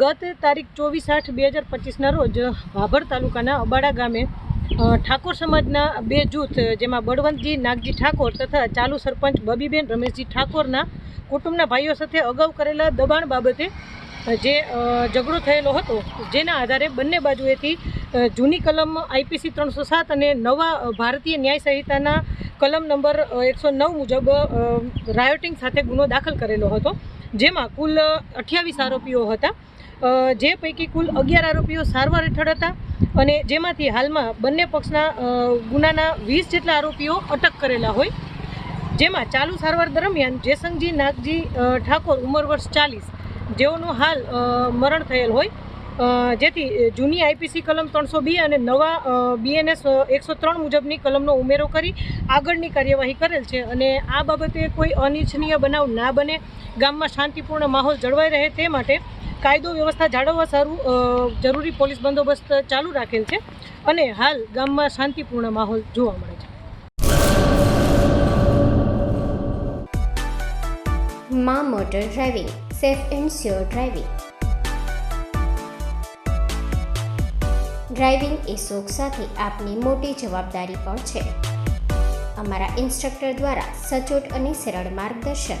ગત તારીખ ચોવીસ આઠ બે હજાર પચીસના રોજ ભાભર તાલુકાના અબાડા ગામે ઠાકોર સમાજના બે જૂથ, જેમાં બળવંતજી, નાગજી ઠાકોર તથા ચાલુ સરપંચ બબીબેન રમેશજી ઠાકોરના કુટુંબના ભાઈઓ સાથે અગાઉ કરેલા દબાણ બાબતે જે ઝઘડો થયેલો હતો, જેના આધારે બંને બાજુએથી જૂની કલમ આઈપીસી ત્રણસો સાત અને નવા ભારતીય ન્યાય સંહિતાના કલમ નંબર એકસો નવ મુજબ રાયોટિંગ સાથે ગુનો દાખલ કરેલો હતો, જેમાં કુલ અઠ્યાવીસ આરોપીઓ હતા. જે પૈકી કુલ અગિયાર આરોપીઓ સારવાર હેઠળ હતા અને જેમાંથી હાલમાં બંને પક્ષના ગુનાના વીસ જેટલા આરોપીઓ અટક કરેલા હોય. જેમાં ચાલુ સારવાર દરમિયાન જેસંગજી, નાગજી ઠાકોર ઉંમર વર્ષ ચાલીસ, જેઓનું હાલ મરણ થયેલ હોય. જેથી જૂની આઈપીસી કલમ ત્રણસો બી અને નવા બીએનએસ એકસો ત્રણ મુજબની કલમનો ઉમેરો કરી આગળની કાર્યવાહી કરેલ છે અને આ બાબતે કોઈ અનિચ્છનીય બનાવ ના બને. ગામમાં શાંતિપૂર્ણ માહોલ જળવાઈ રહે તે માટે કાયદો વ્યવસ્થા જાળવવા સારું જરૂરી પોલીસ બંદોબસ્ત ચાલુ રાખેલ છે અને હાલ ગામમાં શાંતિપૂર્ણ માહોલ જોવા મળે છે. મા motor driving, safe and sure driving. Driving એ શોખ સાથે આપની મોટી જવાબદારી પણ છે. અમારા ઇન્સ્ટ્રક્ટર દ્વારા સચોટ અને સરળ માર્ગદર્શન.